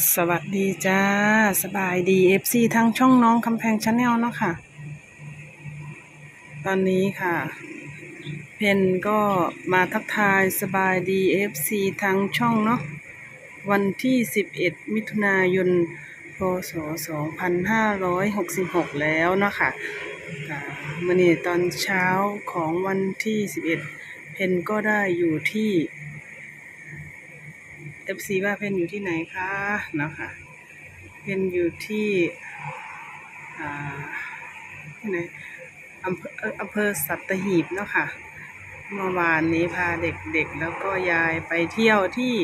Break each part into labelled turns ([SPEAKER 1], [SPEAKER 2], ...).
[SPEAKER 1] สวัสดีจ้า สบายดี FC ทั้งช่องน้องคำแพงชาแนลเนาะค่ะ ตอนนี้ค่ะ เพนก็มาทักทายสบายดี FC ทั้งช่องเนาะวันที่ 11 มิถุนายนพศ2566 แล้วเนาะค่ะค่ะมื่อนี้ตอนเช้าของวันที่ 11 เพนก็ได้อยู่ที่ FC ว่าเพนอยู่ที่ไหนคะเนาะค่ะเพนอยู่ที่อ่าที่ไหนอำเภอเอ่ออำเภอสัตหีบเนาะค่ะ เมื่อวานนี้พาเด็กๆ แล้วก็ยายไปเที่ยวที่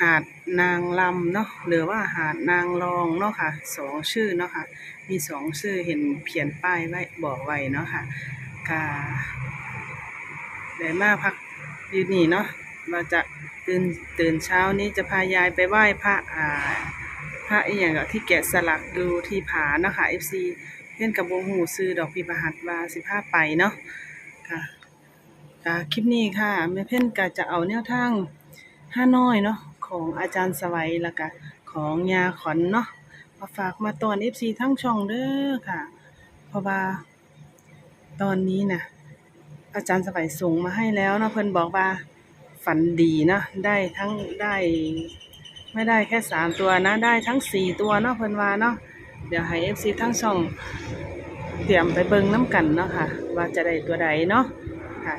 [SPEAKER 1] หาดนางลำเนาะหรือว่าหาดนางรองเนาะค่ะสองชื่อเนาะค่ะ มีสองชื่อเห็นเขียนป้ายไว้บอกไว้เนาะค่ะกาได้มาพักอยู่นี่เนาะ เราจะตื่นตื่นเช้านี้จะพายายไปไหว้พระอ่าพระอีหยังก็ที่แกะสลักดูที่ผาเนาะค่ะ FC เล่นกับวงหูซื้อดอกพิประหัตว่าสิพาไปเนาะค่ะค่ะคลิปนี้ค่ะแม่เพ่นก็จะเอาแนวทางห้าน้อยเนาะของอาจารย์สวัยแล้วก็ของยาขอนเนาะมาฝากมาตอน FC ทั้งช่องเด้อค่ะ เพราะว่าตอนนี้นะอาจารย์สวัยส่งมาให้แล้วเนาะเพิ่นบอกว่า ฝันดีนะ ได้ทั้งได้ ไม่ได้แค่สามตัวนะ ได้ทั้งสี่ตัวเนาะเพิ่นว่าเนาะเดี๋ยวให้เอฟซีทั้งช่องเตรียมไปเบิ่งน้ำกันเนาะค่ะ ว่าจะได้ตัวใดเนาะค่ะ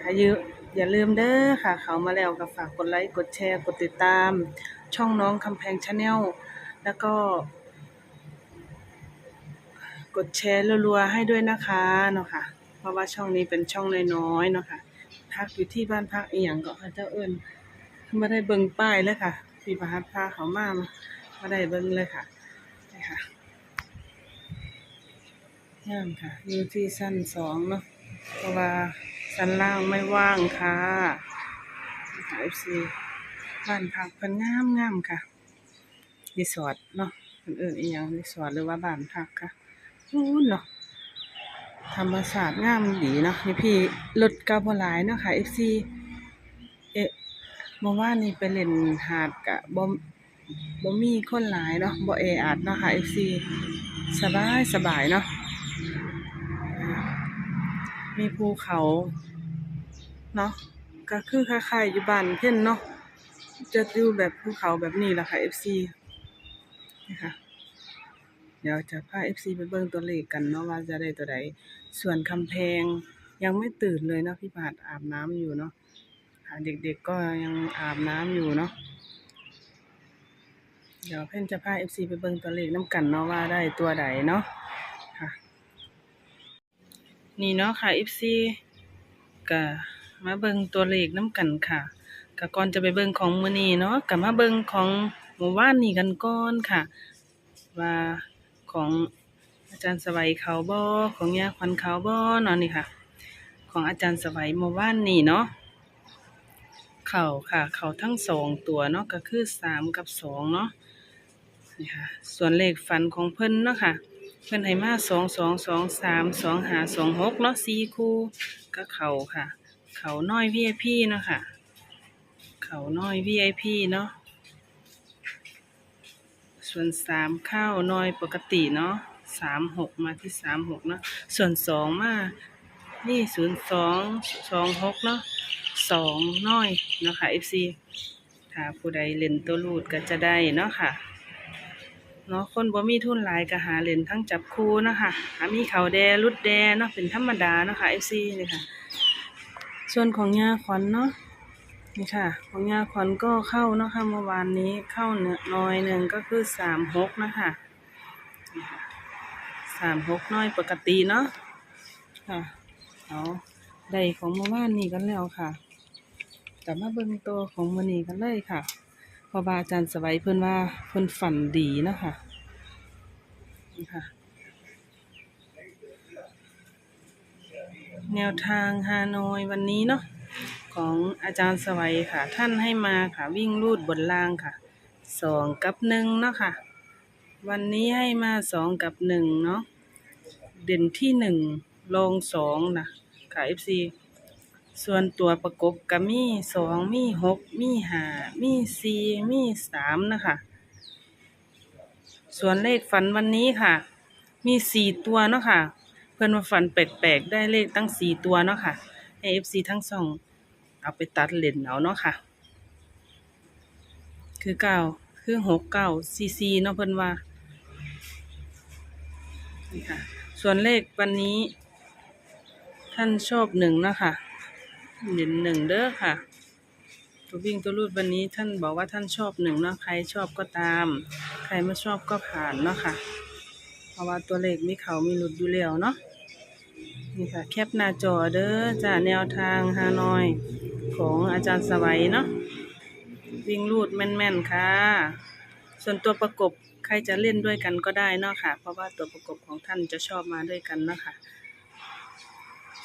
[SPEAKER 1] ถ้ายือย่าลืมเด้อค่ะ เขามาแล้วก็ฝากกดไลค์กดแชร์กดติดตาม ช่องน้องคำแพงชาแนลแล้วก็กดแชร์รัวๆให้ด้วยนะคะเนาะค่ะ เพราะว่าช่องนี้เป็นช่องน้อยๆเนาะค่ะ พักอยู่ที่บ้านพักอีหยังก็เขาเจ้าเอิ้นไม่ได้เบิ่งป้ายเลยค่ะพี่ประหัตพาเขามาไม่ได้เบิ่งเลยค่ะนี่ค่ะย่ามค่ะอยู่ที่ชั้นสองเนาะเพราะว่าชั้นล่างไม่ว่างค่ะเอฟซีบ้านพักเพิ่นงามงามค่ะรีสอร์ทเนาะเพิ่นเอิ้นอีหยังรีสอร์ทหรือว่าบ้านพักค่ะอู้นเนาะ ธรรมศาสตร์งามดีเนาะนี่พี่รถกาบ่หลายเนาะค่ะเอฟซีเอะเมื่อวานนี้ไปเล่นหาดกะบ่บ่มีคนหลายเนาะบ่แออัดเนาะค่ะ FC สบายสบายเนาะมีภูเขาเนาะก็คือคล้ายๆอยู่บ้านเพ่นเนาะจะอยู่แบบภูเขาแบบนี้แหละค่ะ FC นี่ค่ะ เดี๋ยวจะพา FC ไปเบิ่งตัวเลขกันเนาะว่าจะได้ตัวใด ส่วนคำแพงยังไม่ตื่นเลยเนาะพี่ปาดอาบน้ำอยู่เนาะค่ะเด็กๆก็ยังอาบน้ำอยู่เนาะเดี๋ยวเพื่อนจะพาเอฟซีไปเบิ่งตัวเลขน้ำกันเนาะว่าได้ตัวใดเนาะค่ะ นี่เนาะค่ะเอฟซีก็มาเบิ่งตัวเลขน้ำกันค่ะก็ก่อนจะไปเบิ่งของมื้อนี้เนาะก็มาเบิ่งของหมู่บ้านนี้กันก่อนค่ะ ว่า ของอาจารย์สวัยเขาบ่ของยาขวัญเขาบ่เนาะนี่ค่ะ ของอาจารย์สวัยเมื่อวานนี้เนาะเข่าค่ะ เข่าทั้งสองตัวเนาะก็คือสามกับสองเนาะนี่ค่ะ ส่วนเลขฝันของเพิ่นเนาะค่ะ เพิ่นให้มาสองสองสองสามสองหาสองหกเนาะสี่คู่ก็เข่าค่ะ เข่าน้อย VIP เนาะค่ะ เข่าน้อย VIP เนาะ ส่วนสามเข้าน้อยปกติเนาะสามหกมาที่สามหกเนาะส่วนสองมานี่ศูนย์สองสองหกเนาะสองน้อยเนาะค่ะ FC ถ้าผู้ใดเล่นตัวรูดก็จะได้เนาะค่ะเนาะคนบ่มีทุนหลายก็หาเล่นทั้งจับคู่เนาะค่ะหามีเขาแดรุดแดเนาะเป็นธรรมดาเนาะค่ะ FC นี่ค่ะ ส่วนของยาขวัญเนาะ นี่ค่ะของยาขวัญก็เข้านะคะเมื่อวานนี้เข้าเนื้อน้อยหนึ่งก็คือสามหกนะคะสามหกน้อยปกติเนาะค่ะเอาได้ของเมื่อวานนี้กันแล้วค่ะแต่มาเบิ่งตัวของมื้อนี้กันเลยค่ะเพราะว่าอาจารย์สวัยเพิ่อนว่าเพิ่อนฝันดีนะคะนี่ค่ะ แนวทางฮานอยวันนี้เนาะ ของอาจารย์สวัยค่ะ ท่านให้มาค่ะ วิ่งลูดบนล่างค่ะสองกับหนึ่งเนาะค่ะ วันนี้ให้มาสองกับหนึ่งเนาะเด่นที่หนึ่งลงสองนะค่ะ FC ส่วนตัวประกบก็มีสองมีหกมีห้ามีสี่มีสามนะคะ ส่วนเลขฝันวันนี้ค่ะ มีสี่ตัวเนาะค่ะ เพื่อนว่าฝันแปลกๆ ได้เลขตั้งสี่ตัวเนาะค่ะให้เอฟซีทั้งสอง เอาไปตัดเลนเอาเนาะค่ะ คือเก้าคือหกเก้าซีซีเนาะเพิ่นว่านี่ค่ะ ส่วนเลขวันนี้ ท่านชอบหนึ่งเนาะค่ะเด่นหนึ่งเด้อค่ะ ตัววิ่งตัวรูดวันนี้ท่านบอกว่าท่านชอบหนึ่งเนาะใครชอบก็ตาม ใครไม่ชอบก็ผ่านเนาะค่ะ เพราะว่าตัวเลขมีเขามีหลุดอยู่แล้วเนาะนี่ค่ะ แคปหน้าจอเด้อจ้าแนวทางฮานอย ของอาจารย์สวัยเนาะวิ่งรูดแม่นๆค่ะ ส่วนตัวประกบใครจะเล่นด้วยกันก็ได้เนาะค่ะ เพราะว่าตัวประกบของท่านจะชอบมาด้วยกันเนาะค่ะ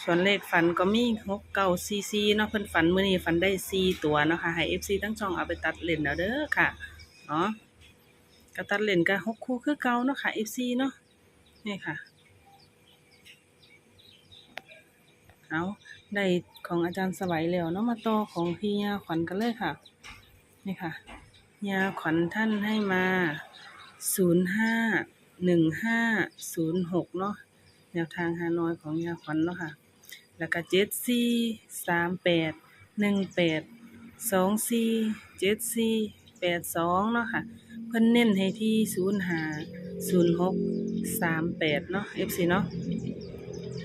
[SPEAKER 1] ส่วนเลขฝันก็มีหกเก้าซีซีเนาะเพิ่นฝันมื้อนี้ฝันได้ซีตัวเนาะค่ะให้เอฟซีทั้งช่องเอาไปตัดเล่นเอาเด้อค่ะเนาะก็ตัดเล่นก็หกคู่คือเก่าเนาะค่ะเอฟซีเนาะนี่ค่ะเอา ได้ของอาจารย์สวัยแล้วเนาะมาต่อของพี่ยาขวัญกันเลยค่ะ นี่ค่ะ ยาขวัญท่านให้มาศูนย์ห้าหนึ่งห้าศูนย์หกเนาะแนวทางฮานอยของยาขวัญเนาะค่ะ แล้วก็เจ็ดสี่สามแปดหนึ่งแปดสองสี่เจ็ดสี่แปดสองเนาะค่ะ เพิ่นเน้นให้ที่ศูนย์ห้าศูนย์หกสามแปดเนาะ FC เนาะ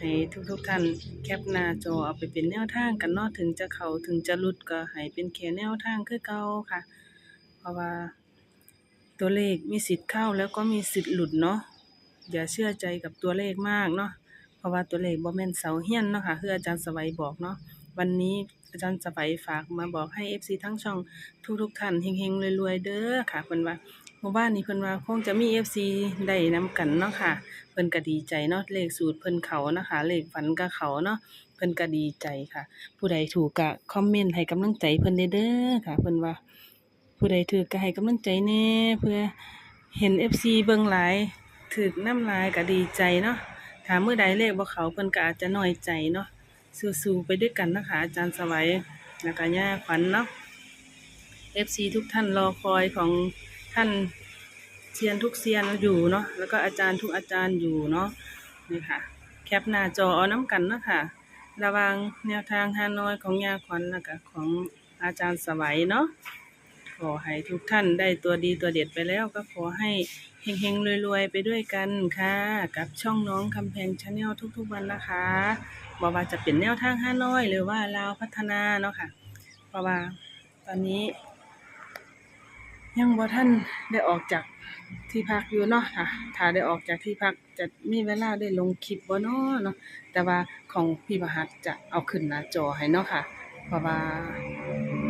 [SPEAKER 1] ให้ทุกๆท่านแคปหน้าจอเอาไปเป็นแนวทางกันเนาะถึงจะเขาถึงจะหลุดก็ให้เป็นแค่แนวทางคือเก่าค่ะ เพราะว่า ตัวเลขมีสิทธิ์เข้าแล้วก็มีสิทธิ์หลุดเนาะอย่าเชื่อใจกับตัวเลขมากเนาะเพราะว่าตัวเลขบ่แม่นเสาเฮียนเนาะค่ะคืออาจารย์สวัยบอกเนาะวันนี้อาจารย์สวัยฝากมาบอกให้ FC ทั้งช่องทุกๆท่านเฮงๆรวยๆเด้อค่ะเพิ่นว่า มื่อวานนี้เพิ่นว่าคงจะมี FC ได้นำกันเนาะค่ะ เพิ่นก็ดีใจเนาะเลขสูตรเพิ่นเขานะคะ เลขฝันก็เขาเนาะเพิ่นก็ดีใจค่ะ ผู้ใดถูกก็คอมเมนต์ให้กำลังใจเพิ่นเด้อค่ะ เพิ่นว่า ผู้ใดถือก็ให้กำลังใจแน่เพื่อเห็น FC เบิ่งหลายถึกน้ำลายก็ดีใจเนาะถ้ามื้อใดเลขบ่เขาเพิ่นก็อาจจะน้อยใจเนาะสู้ๆไปด้วยกันนะคะ อาจารย์สวัยแล้วก็ย่าขวัญเนาะ FC ทุกท่านรอคอยของท่าน เซียนทุกเซียนอยู่เนาะแล้วก็อาจารย์ทุกอาจารย์อยู่เนาะนี่ค่ะ แคปหน้าจอเอาน้ำกันเนาะค่ะ ระวังแนวทางฮานอยของยาขวัญแล้วก็ของอาจารย์สวัยเนาะขอให้ทุกท่านได้ตัวดีตัวเด็ดไปแล้วก็ขอให้เฮงๆรวยๆไปด้วยกันค่ะ กับช่องน้องคำแพงชาแนลทุกๆวันนะคะบอกว่าจะเป็นแนวทางห้าน้อยหรือว่าลาวพัฒนาเนาะค่ะเพราะว่าตอนนี้ ยังบ่ท่านได้ออกจากที่พักอยู่เนาะค่ะถ้าได้ออกจากที่พักจะมีเวลาได้ลงคลิปบ่เนาะเนาะแต่ว่าของพี่ประหัสจะเอาขึ้นหน้าจอให้เนาะค่ะ เพราะว่า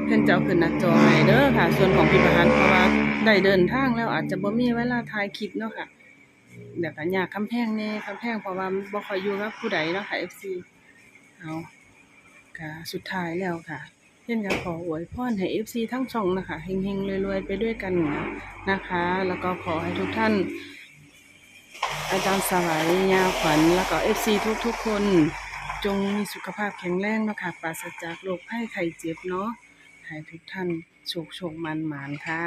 [SPEAKER 1] เพิ่นจะเอาขึ้นหน้าจอให้เด้อค่ะ ส่วนของพี่ประหัสเพราะว่าได้เดินทางแล้วอาจจะบ่มีเวลาถ่ายคลิปเนาะค่ะเดี๋ยวก็ยากคำแพงแน่คำแพงเพราะว่าบ่ค่อยอยู่กับผู้ใดเนาะค่ะ FC เอาก็สุดท้ายแล้วค่ะ เช่นก็ขออวยพรให้ FC ทั้งช่องนะคะเฮงๆรวยๆไปด้วยกันนะคะ แล้วก็ขอให้ทุกท่าน อาจารย์สวัยยาขวัญแล้วก็ FC ทุกๆ คน จงมีสุขภาพแข็งแรงนะคะปราศจากโรคภัยไข้เจ็บเนาะให้ทุกท่านโชคโชคมันหมานค่ะ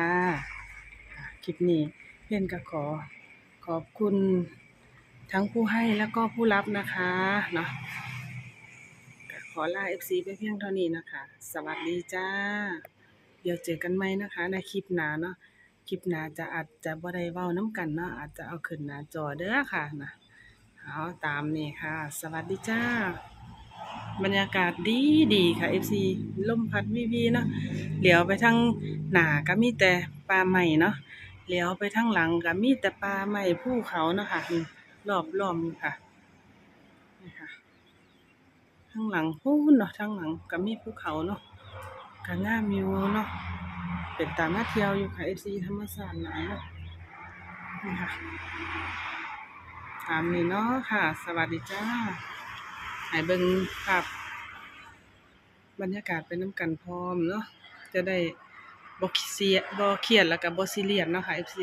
[SPEAKER 1] คลิปนี้เพื่อนก็ขอขอบคุณทั้งผู้ให้แล้วก็ผู้รับนะคะเนาะ อลา FC ไปเพียงเท่านี้นะคะ สวัสดีจ้า เดี๋ยวเจอกันใหมนะคะ ในคลิปหน้าเนาะคลิปหน้าจะอาจจะบ่ได้เว้าน้ำกันเนาะอาจจะเอาขึ้นหน้าจอเด้อค่ะนะเอาตามนี่ค่ะ สวัสดีจ้า บรรยากาศดีดีค่ะ FC ลมพัดวีวีเนาะเหลียวไปทางหน้าก็มีแต่ป่าใหม่เนาะเหลียวไปทางหลังก็มีแต่ป่าใหม่ภูเขาเนาะค่ะรอบล้อมอยู่ค่ะนี่ค่ะ ทางหลังพูนเนาะทางหลังก็มีภูเขาเนาะก็งามอยู่เนาะเป็นตามมาเที่ยวอยู่ค่ะ FC ธรรมศาสตร์หลายเนาะนี่ค่ะตามนี้เนาะค่ะ สวัสดีจ้าให้เบิ่งภาพบรรยากาศไปน้ำกันพร้อมเนาะจะได้บ่เสียบ่เครียดแล้วก็บ่ซีเรียสเนาะค่ะ FC